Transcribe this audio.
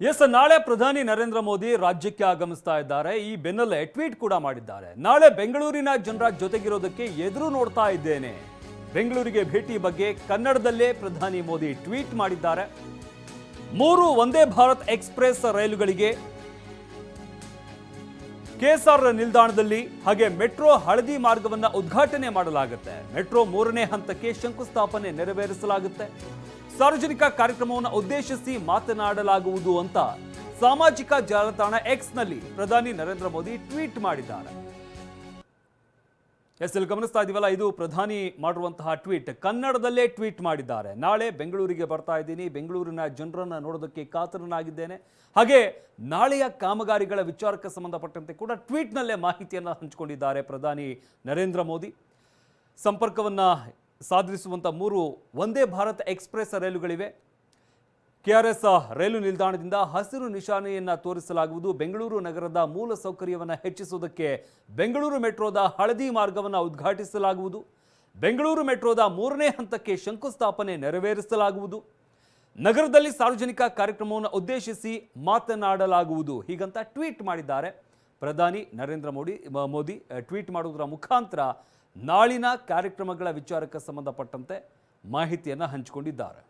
S, ನಾಳೆ ಪ್ರಧಾನಿ ನರೇಂದ್ರ ಮೋದಿ ರಾಜ್ಯಕ್ಕೆ ಆಗಮಿಸ್ತಾ ಇದ್ದಾರೆ. ಈ ಬೆನ್ನಲ್ಲೇ ಟ್ವೀಟ್ ಕೂಡ ಮಾಡಿದ್ದಾರೆ. ನಾಳೆ ಬೆಂಗಳೂರಿನ ಜನರ ಜೊತೆಗಿರೋದಕ್ಕೆ ಎದುರು ನೋಡ್ತಾ ಇದ್ದೇನೆ. ಬೆಂಗಳೂರಿಗೆ ಭೇಟಿ ಬಗ್ಗೆ ಕನ್ನಡದಲ್ಲೇ ಪ್ರಧಾನಿ ಮೋದಿ ಟ್ವೀಟ್ ಮಾಡಿದ್ದಾರೆ. ಮೂರು ವಂದೇ ಭಾರತ್ ಎಕ್ಸ್ಪ್ರೆಸ್ ರೈಲುಗಳಿಗೆ ಕೆಎಸ್ಆರ್ ನಿಲ್ದಾಣದಲ್ಲಿ ಹಾಗೆ ಮೆಟ್ರೋ ಹಳದಿ ಮಾರ್ಗವನ್ನ ಉದ್ಘಾಟನೆ ಮಾಡಲಾಗುತ್ತೆ. ಮೆಟ್ರೋ ಮೂರನೇ ಹಂತಕ್ಕೆ ಶಂಕುಸ್ಥಾಪನೆ ನೆರವೇರಿಸಲಾಗುತ್ತೆ. ಸಾರ್ವಜನಿಕ ಕಾರ್ಯಕ್ರಮವನ್ನು ಉದ್ದೇಶಿಸಿ ಮಾತನಾಡಲಾಗುವುದು ಅಂತ ಸಾಮಾಜಿಕ ಜಾಲತಾಣ ಎಕ್ಸ್ನಲ್ಲಿ ಪ್ರಧಾನಿ ನರೇಂದ್ರ ಮೋದಿ ಟ್ವೀಟ್ ಮಾಡಿದ್ದಾರೆ. ಎಸ್ ಎಲ್ ಗಮನಿಸ್ತಾ ಇದೀವಲ್ಲ, ಇದು ಪ್ರಧಾನಿ ಮಾಡಿರುವಂತಹ ಟ್ವೀಟ್. ಕನ್ನಡದಲ್ಲೇ ಟ್ವೀಟ್ ಮಾಡಿದ್ದಾರೆ. ನಾಳೆ ಬೆಂಗಳೂರಿಗೆ ಬರ್ತಾ ಇದ್ದೀನಿ. ಬೆಂಗಳೂರಿನ ಜನರನ್ನ ನೋಡೋದಕ್ಕೆ ಕಾತರನಾಗಿದ್ದೇನೆ. ಹಾಗೆ ನಾಳೆಯ ಕಾಮಗಾರಿಗಳ ವಿಚಾರಕ್ಕೆ ಸಂಬಂಧಪಟ್ಟಂತೆ ಕೂಡ ಟ್ವೀಟ್ನಲ್ಲೇ ಮಾಹಿತಿಯನ್ನು ಹಂಚಿಕೊಂಡಿದ್ದಾರೆ ಪ್ರಧಾನಿ ನರೇಂದ್ರ ಮೋದಿ. ಸಂಪರ್ಕವನ್ನ ಸಾಧಿಸುವಂಥ ಮೂರು ಒಂದೇ ಭಾರತ್ ಎಕ್ಸ್ಪ್ರೆಸ್ ರೈಲುಗಳಿವೆ. ಕೆಆರ್ಎಸ್ ರೈಲು ನಿಲ್ದಾಣದಿಂದ ಹಸಿರು ನಿಶಾನೆಯನ್ನು ತೋರಿಸಲಾಗುವುದು. ಬೆಂಗಳೂರು ನಗರದ ಮೂಲ ಸೌಕರ್ಯವನ್ನು ಹೆಚ್ಚಿಸುವುದಕ್ಕೆ ಬೆಂಗಳೂರು ಮೆಟ್ರೋದ ಹಳದಿ ಮಾರ್ಗವನ್ನು ಉದ್ಘಾಟಿಸಲಾಗುವುದು. ಬೆಂಗಳೂರು ಮೆಟ್ರೋದ ಮೂರನೇ ಹಂತಕ್ಕೆ ಶಂಕುಸ್ಥಾಪನೆ ನೆರವೇರಿಸಲಾಗುವುದು. ನಗರದಲ್ಲಿ ಸಾರ್ವಜನಿಕ ಕಾರ್ಯಕ್ರಮವನ್ನು ಉದ್ದೇಶಿಸಿ ಮಾತನಾಡಲಾಗುವುದು ಹೀಗಂತ ಟ್ವೀಟ್ ಮಾಡಿದ್ದಾರೆ. ಪ್ರಧಾನಿ ನರೇಂದ್ರ ಮೋದಿ ಮೋದಿ ಟ್ವೀಟ್ ಮಾಡುವುದರ ಮುಖಾಂತರ ನಾಳಿನ ಕಾರ್ಯಕ್ರಮಗಳ ವಿಚಾರಕ್ಕೆ ಸಂಬಂಧಪಟ್ಟಂತೆ ಮಾಹಿತಿಯನ್ನು ಹಂಚಿಕೊಂಡಿದ್ದಾರೆ.